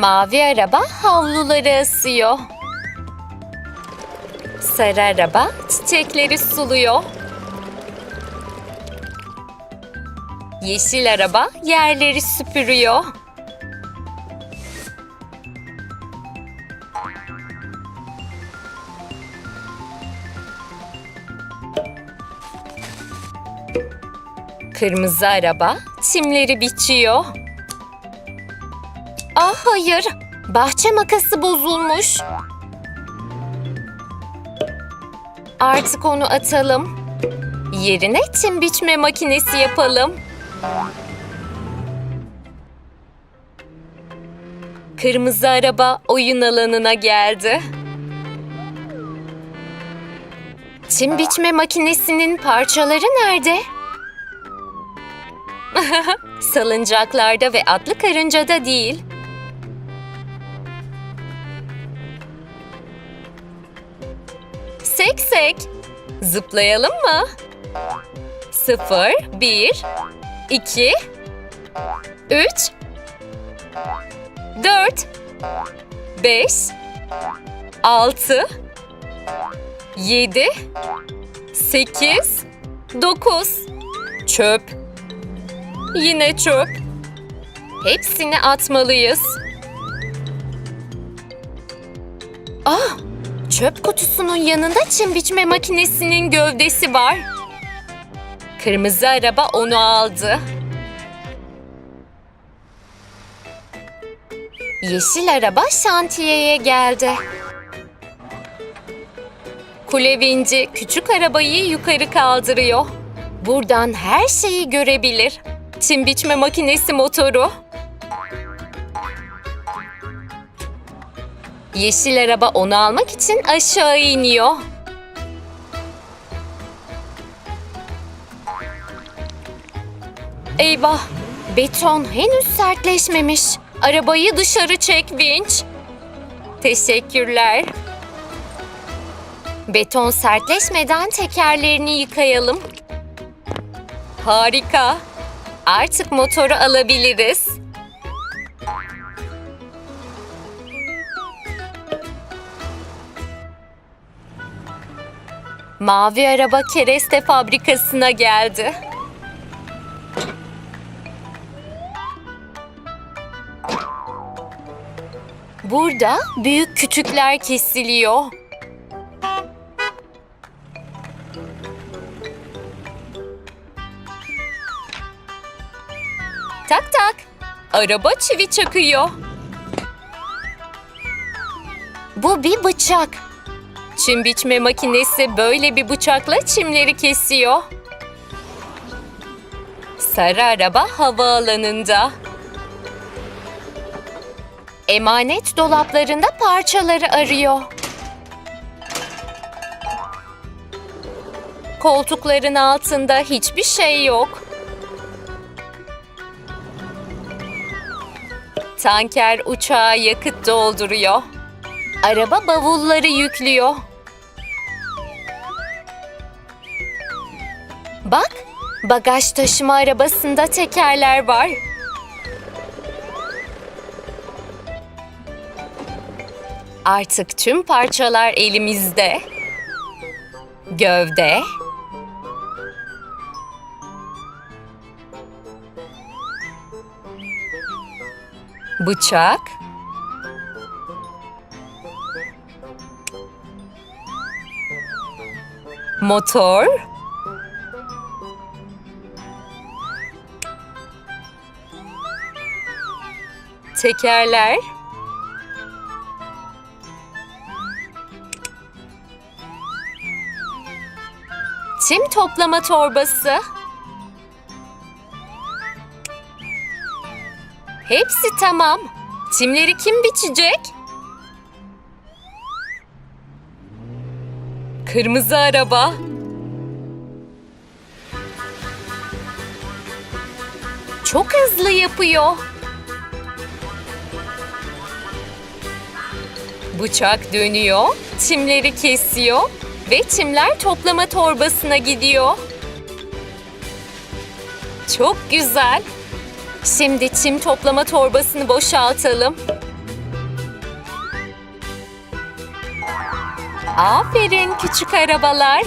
Mavi araba havluları asıyor. Sarı araba çiçekleri suluyor. Yeşil araba yerleri süpürüyor. Kırmızı araba çimleri biçiyor. Ah hayır, bahçe makası bozulmuş. Artık onu atalım. Yerine çim biçme makinesi yapalım. Kırmızı araba oyun alanına geldi. Çim biçme makinesinin parçaları nerede? Salıncaklarda ve atlı karıncada değil. Sek sek. Zıplayalım mı? Sıfır, bir, iki, üç, dört, beş, altı, yedi, sekiz, dokuz. Çöp. Yine çöp. Hepsini atmalıyız. Ah! Çöp kutusunun yanında çim biçme makinesinin gövdesi var. Kırmızı araba onu aldı. Yeşil araba şantiyeye geldi. Kule vinci küçük arabayı yukarı kaldırıyor. Buradan her şeyi görebilir. Çim biçme makinesi motoru. Yeşil araba onu almak için aşağı iniyor. Eyvah! Beton henüz sertleşmemiş. Arabayı dışarı çek vinç. Teşekkürler. Beton sertleşmeden tekerlerini yıkayalım. Harika. Artık motoru alabiliriz. Mavi araba kereste fabrikasına geldi. Burada büyük kütükler kesiliyor. Tak tak. Araba çivi çakıyor. Bu bir bıçak. Çim biçme makinesi böyle bir bıçakla çimleri kesiyor. Sarı araba havaalanında. Emanet dolaplarında parçaları arıyor. Koltukların altında hiçbir şey yok. Tanker uçağa yakıt dolduruyor. Araba bavulları yüklüyor. Bak, bagaj taşıma arabasında tekerler var. Artık tüm parçalar elimizde. Gövde, bıçak, motor, tekerler, çim toplama torbası. Hepsi tamam. Çimleri kim biçecek? Kırmızı araba. Çok hızlı yapıyor. Bıçak dönüyor, çimleri kesiyor ve çimler toplama torbasına gidiyor. Çok güzel. Şimdi çim toplama torbasını boşaltalım. Aferin küçük arabalar.